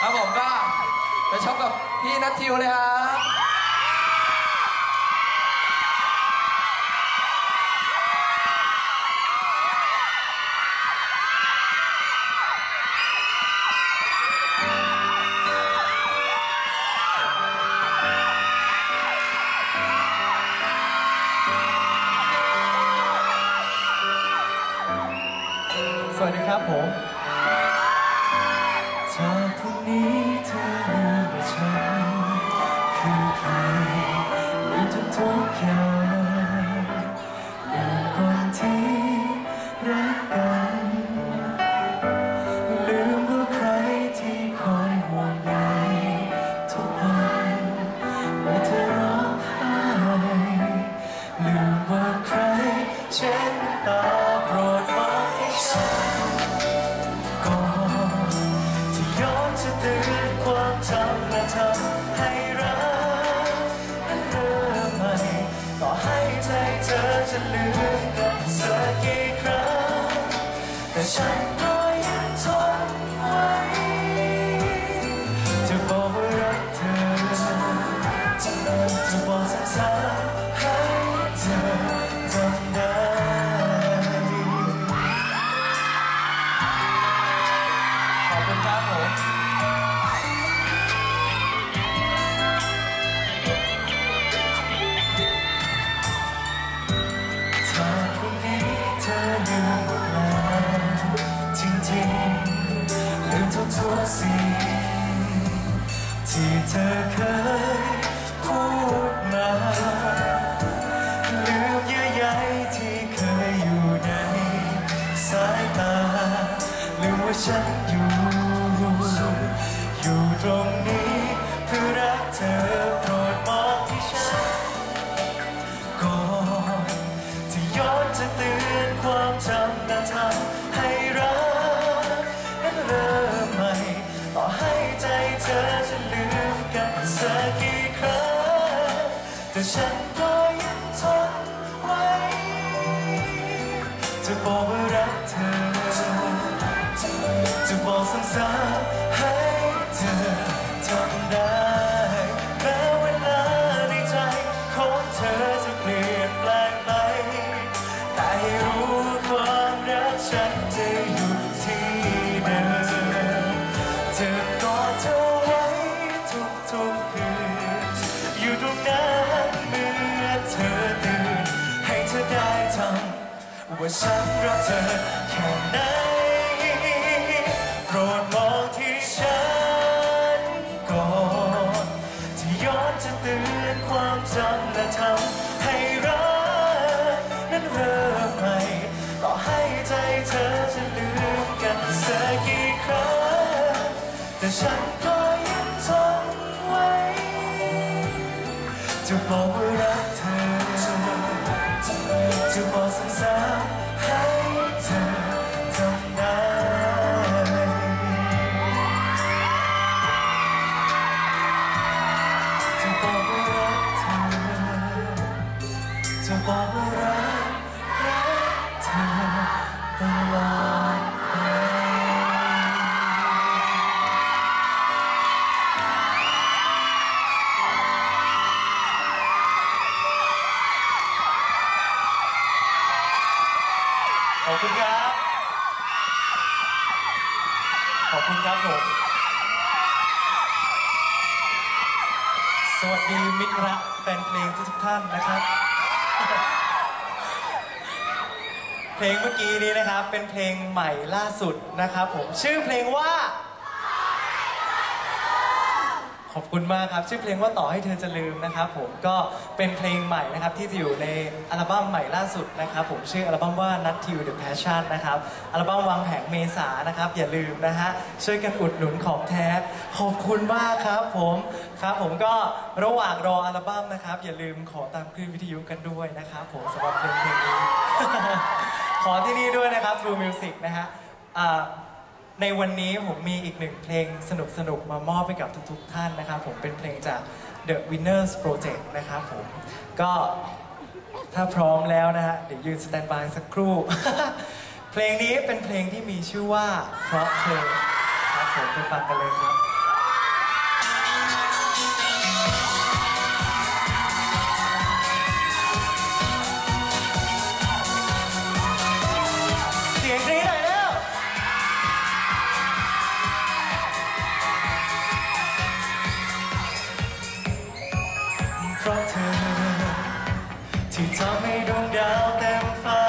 ครับผมก็ไปชอบกับพี่นัททิวเลยครับ แที่เธอเคยพูดมาลืมเยื่อใยที่เคยอยู่ในสายตาลืมว่าฉัน แว่าฉันรักเธอแค่ไหนโปรดมองที่ฉันก่อนที่ย้อนจะเตือนความจำและทำให้รักนั้นเริ่มใหม่ต่อให้ใจเธอจะลืมกันสักกี่ครั้งแต่ฉันก็ ขอบคุณครับ ขอบคุณครับผม สวัสดีมิตรรักแฟนเพลงทุกท่านนะครับ เพลงเมื่อกี้นี้นะครับเป็นเพลงใหม่ล่าสุดนะครับผมชื่อเพลงว่า ขอบคุณมากครับชื่อเพลงว่าต่อให้เธอจะลืมนะครับผมก็เป็นเพลงใหม่นะครับที่จะอยู่ในอัลบั้มใหม่ล่าสุดนะครับผมชื่ออัลบั้มว่า Not You The Passion นะครับอัลบั้มวางแผงเมษานะครับอย่าลืมนะฮะช่วยกันอุดหนุนของแท้ขอบคุณมากครับผมครับผมก็ระหว่างรออัลบั้มนะครับ อย่าลืมขอตามคลื่นวิทยุกันด้วยนะครับผมสำหรับเพลงเพลงนี้ขอที่นี่ด้วยนะครับ True Music นะฮะ ในวันนี้ผมมีอีกหนึ่งเพลงสนุกๆมามอบให้กับทุกๆ ท่านนะครับผมเป็นเพลงจาก The Winners Project นะครับผมก็ถ้าพร้อมแล้วนะฮะเดี๋ยวยืนสแตนบายสักครู่ เพลงนี้เป็นเพลงที่มีชื่อว่าเพราะเธอครับผมไปฟังกันเลยครับ ที่ทำให้ดวงดาวเต็มฟ้า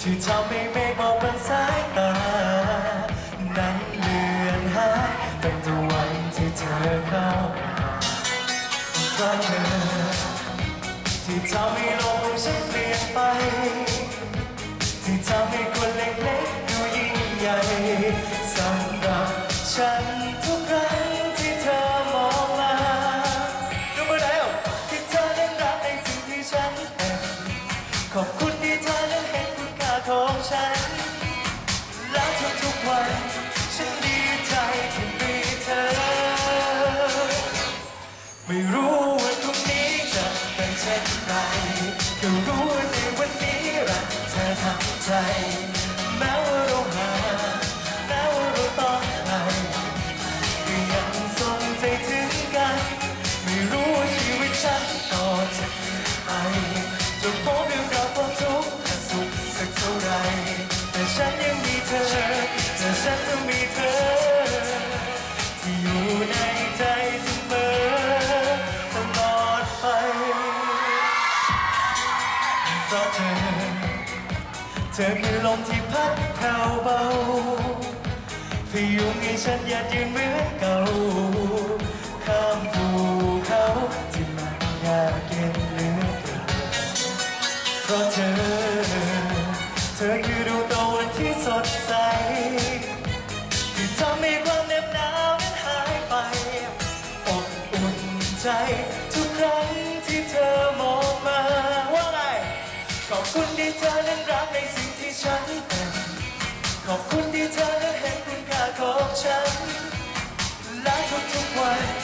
ที่ทำให้เมฆมองบนสายตา นั้นเลือนหายตั้งแต่วันที่เธอเข้ามาเพราะเธอที่ทำให้โลกของฉันเปลี่ยนไป ที่ทำให้คนเล็กๆดูยิ่งใหญ่ ไม่รู้ว่าพรุ่งนี้จะเป็นเช่นไรก็รู้ในวันนี้รักเธอทำใจแม้ว่าเราห่างแม้ว่าเราต้องไกลก็ยังส่งใจถึงกัน ไม่รู้ว่าชีวิตฉันต่อจากนี้ไปจะพบเรื่องราวความทุกข์และสุขสักเท่าไรแต่ฉันยัง เธอคือลมที่พัดแผ่วเบาพยุงให้ฉันยัดยืนเหมือนเก่า อบคุณที่เธอนั้นรักในสิ่งที่ฉันเป็นขอบคุณที่เธอนั้นเห็นคุณค่าของฉันและทุกๆวันฉัน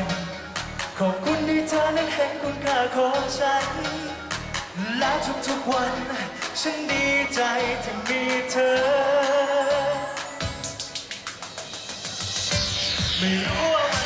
นเป็นขอบคุณที่เธอนั้นเห็นคุณค่าของฉัน และทุกๆวัน ฉันดีใจที่มีเธอ ไม่รู้ว่า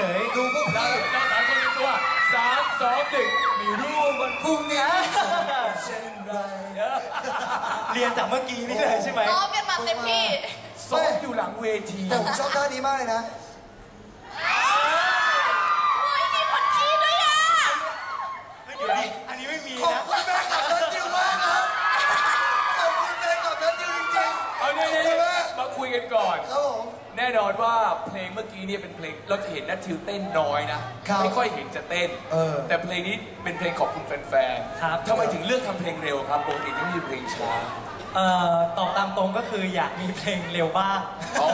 ฉยๆดูพวกๆเราเราเราสามคนเป็นตัวสามสองหนึ่งไม่รู้ว่าวันพรุ่งนี้จะเป็นเช่นไรเรียนจากเมื่อกี้นี่เลยใช่ไหมซ้อมกันมาเต็มที่ ซ้อมอยู่หลังเวที แต่ผมชอบท่านี้มากเลยนะ โอ้ยมี มื่อกี้เนี่ยเป็นเพลงเราจะเห็นนัททิวเต้นน้อยนะครับไม่ค่อยเห็นจะเต้นเออแต่เพลงนี้เป็นเพลงขอบคุณแฟนๆครับทำไมถึงเลือกทำเพลงเร็วครับปกติต้องมีเพลงช้าเอ่อตอบตามตรงก็คืออยากมีเพลงเร็วบ้างอ๋อ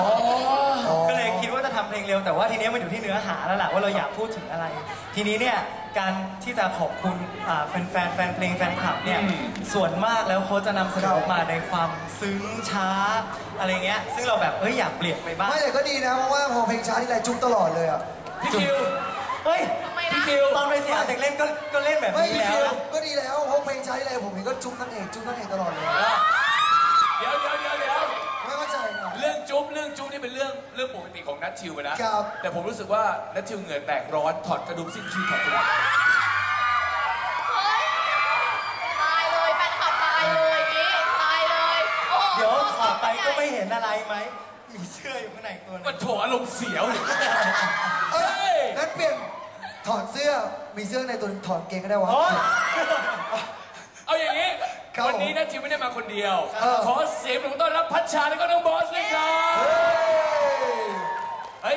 ก็เลยคิดว่าจะทำเพลงเร็วแต่ว่าทีนี้มันอยู่ที่เนื้อหาแล้วแหละว่าเราอยากพูดถึงอะไร ทีนี้เนี่ย การที่จะขอบคุณอ่าแฟนแฟนแฟนเพลงแฟนคลับเนี่ยอืมส่วนมากแล้วเขาจะนำเสนครัอบออกมาในความซึ้งช้าอะไรเงี้ยซึ่งเราแบบเอ้ยอยากเปลี่ยนไปบ้างไม่แต่ก็ดีนะ เพราะว่าพอเพลงช้าที่ไรจุ๊บตลอดเลยอะพี่คิวเฮ้ยพี่คิวตอนไปสยามเด็กเล่นก็ก็เล่นแบบไม่นี้แล้วนะก็ดีแล้วเพราะเพลงช้าที่ไรผมเห็นก็จุ๊บนางเอกจุ๊บนางเอกตลอดเลย เดี๋ยวเดี๋ยวเดี๋ยวเดี๋ยว จุ๊บเรื่องจุ๊บนี่เป็นเรื่องเรื่องปกติของนัททิวอะนะครับ แต่ผมรู้สึกว่านัททิวเหงื่อแตกร้อนถอดกระดุมสิ้นคิวถอดกระดุมเฮ้ยตายเลยแฟนคลับตายเลยอย่างนี้ตายเลยโอ้โหเดี๋ยวถอดไปก็ไม่เห็นอะไรไหม มีเสื้ออยู่ข้างในตัวหนึมันงโถอารมณ์เสียวเลยเอ้เฮ้ยยงั้นเปลี่ยนถอดเสื้อมีเสื้อในตัวหนึงถอดเกงก็ได้วะโอ๊ยเอาอย่างนี้ ครับวันนี้นัททิวไม่ได้มาคนเดียวเออขอเสียงปรบมือต้อนรับพัชชาและก็น้องบอสเลยครับเฮ้ย เฮ้ย